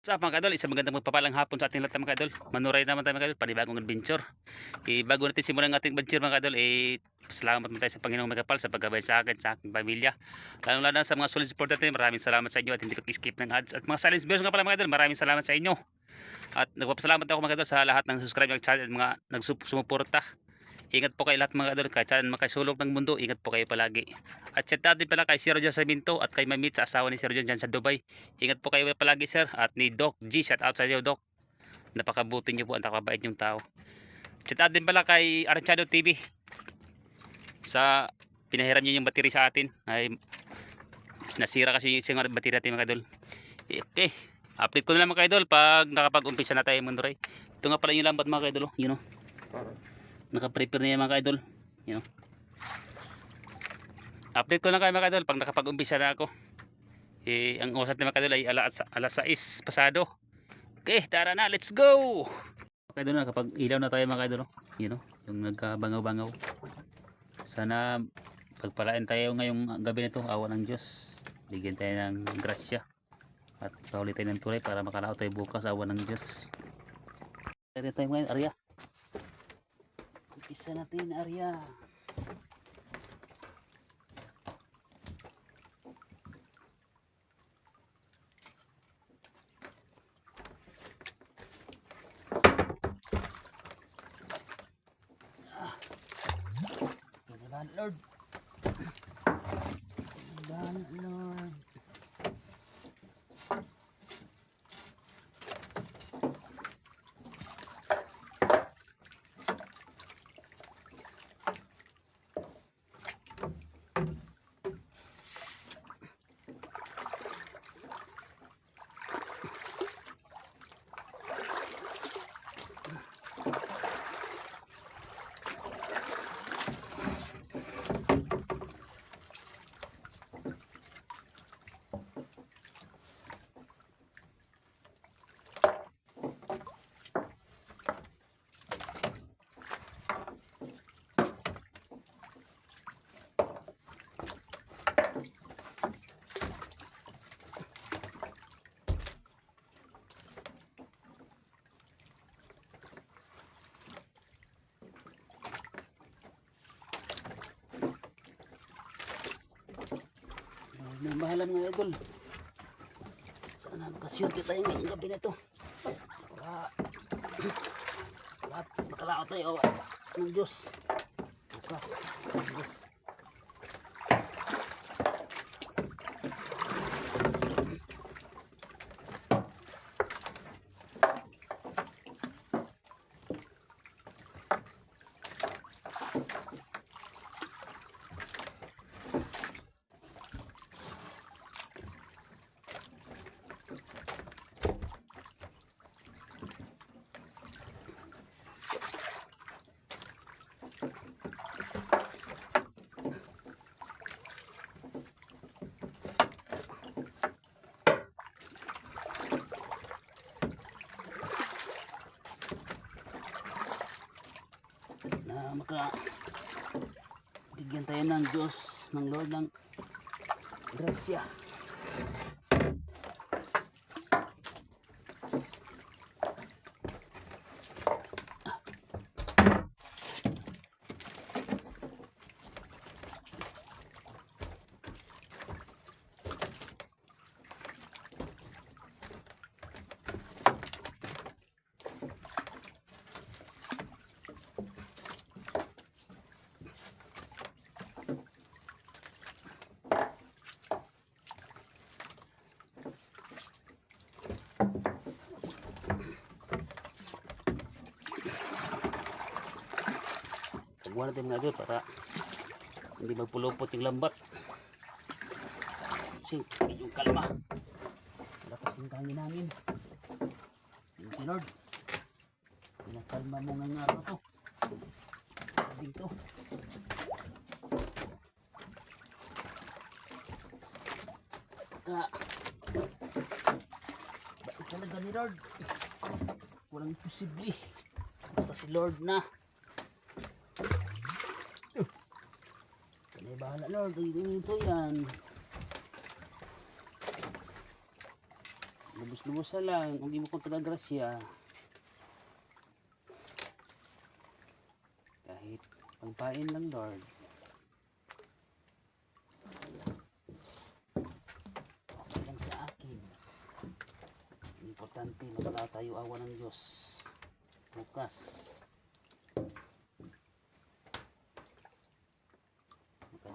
Sa mga kadol, isang magandang magpapalang hapon sa ating lahat mga kadol. Manuray naman tayo mga kadol, panibagong adventure. Eh, bago natin simulan ang ating adventure mga kadol, eh, salamat mo tayo sa Panginoong Magapal sa paggabay sa akin, sa aking pamilya. Lalong lalo sa mga solid support natin, maraming salamat sa inyo at hindi ko skip ng ads. At mga silence viewers nga pala mga kadol, maraming salamat sa inyo. At nagpapasalamat ako mga kadol sa lahat ng subscribe ng channel at mga nagsumuporta. Ingat po kayo lahat mga kadol, kahit saan makasulok ng mundo, ingat po kayo palagi. At shout out din pala kay Sir John Sarmiento at kay Mamit sa asawa ni Sir John dyan sa Dubai. Ingat po kayo palagi sir at ni Doc G, shout out sa iyo Doc. Napakabuti niyo po at nakabait yung tao. Shout out din pala kay Archado TV sa pinahiram niyo yung battery sa atin. Ay nasira kasi yung battery natin mga kadol. Okay. Update ko na lang mga kadol pag nakapag-umpisa na tayo munduray. Ito nga pala yung lambat mga kadol, oh. you know naka-prepare na yan mga ka-idol. You know. update ko lang kayo mga ka-idol pag nakapag-umpisa na ako. Eh, ang oras natin mga ka-idol ay alas, alas 6 pasado. Okay tara na let's go! Mga ka-idol na kapag ilaw na tayo mga ka-idol oh. you know, yung nagkabangaw-bangaw. Sana pagpalain tayo ngayong gabi nito awa ng Diyos. Bigyan tayo ng grasya at pauli tayo ng tulay para makalao tayo bukas awa ng Diyos. Tara tayo ngayon, Arya. Umpisa natin, Arya. Ah. Lord. May mahalan mga idol. Sana makaswerte tayo ngayong gabi na ito. Para lahat makalao tayo ng Diyos. Bukas. ng Diyos. Maka bigyan tayo ng Diyos ng Lord ng grasya Sagwa natin mga idol para hindi magpulupot yung lambat. Kasi medyo kalma. Lakas yung hangin namin. Thank you Lord. Pinakalma mo nga nga to. Dito. Ka. Bakit talaga ni Lord? Walang posible. Basta si Lord na. Bahala Lord, dito yan. Lubos lubos-lubosa lang. Kung di mo kong taga-grasya. Kahit pagpain lang, Lord. Okay lang sa akin. Importante, makala tayo awa ng Diyos. Bukas.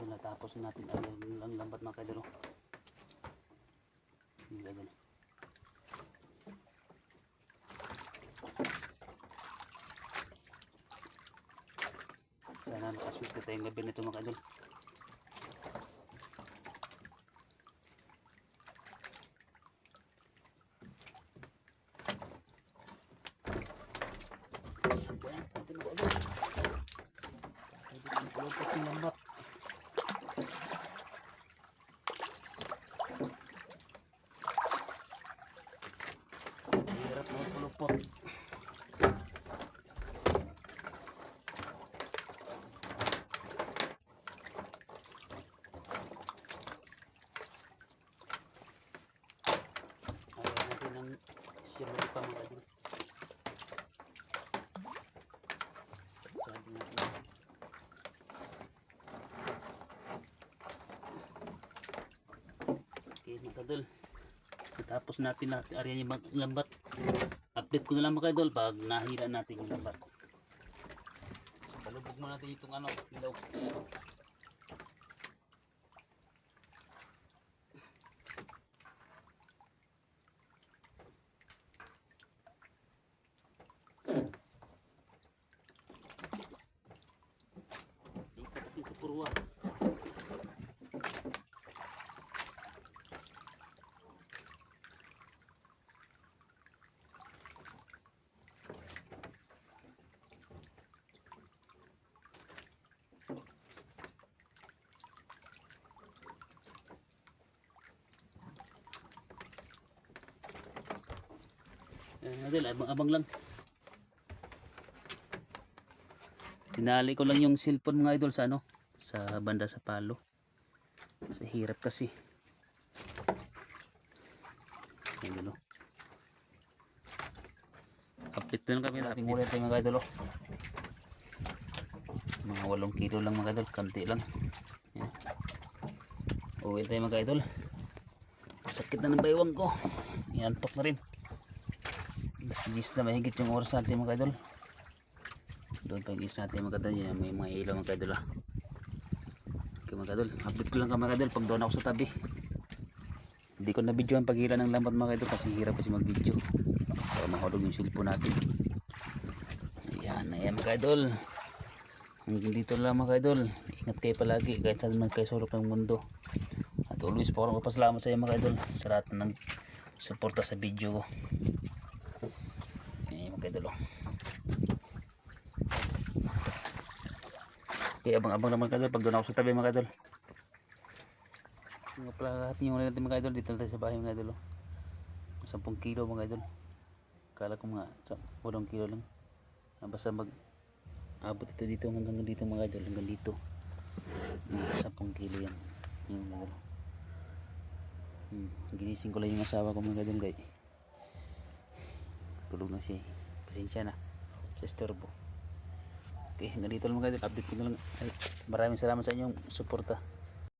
Mga natapos na natin ang ang lambat mga kadalo. Hindi ganyan. Sana nakaswerte tayong gabi nito mga kadal. Sabayan natin mga kadal. Pwede kong yung lambat. Hirap mga pulupot. Ayaw natin ng siyamali pa mga din. Sabi natin. Okay mga kadol. Tapos natin natin area yung lambat. Update ko na lang mga kadol pag nahira natin yung lambat. Palubog mo natin itong ano, ilaw. Natin sa purwa. Ayan, Adel, abang-abang lang. Tinali ko lang yung cellphone mga idol sa ano, sa banda sa palo. Sa hirap kasi. Idol. oh. Update na lang kami natin ulit tayo mga idol. oh. Mga 8 kilo lang mga idol, kanti lang. Ayan. Uwi tayo mga idol. Sakit na ng baywang ko. Iantok na rin. Mas 10 na mahigit yung oras natin mga idol. Doon pa yung is natin mga idol. Yan, may mga ilaw mga idol. ah. Mga idol. Update ko lang ka mga idol pag doon ako sa tabi. Hindi ko na video ang paghila ng lambat mga idol kasi hirap kasi mag video. Para mahulog yung cellphone natin. Ayan, ayan mga idol. Hanggang dito lang mga idol. Ingat kayo palagi kahit saan man kayo sulok ng mundo. At always po ako magpasalamat sa iyo mga idol sa lahat ng suporta sa video ko. Ayan mga idol. oh. Okay, abang-abang naman mga idol pag doon ako sa tabi mga idol. Mga lahat yung ulit natin mga idol dito tayo sa bahay mga oh. 10 kilo mga idol. Kala ko mga 8 kilo lang. Ah, basta mag abot ito dito hanggang dito mga idol hanggang dito. Mga 10 kilo yan. Yung mga idol. Hmm, ginising ko lang yung asawa ko mga idol guys. Tulog na siya. eh. Pasensya na. Sa estorbo. Okay, hanggang dito lang mga idol. Update ko lang. Ay, maraming salamat sa inyong suporta.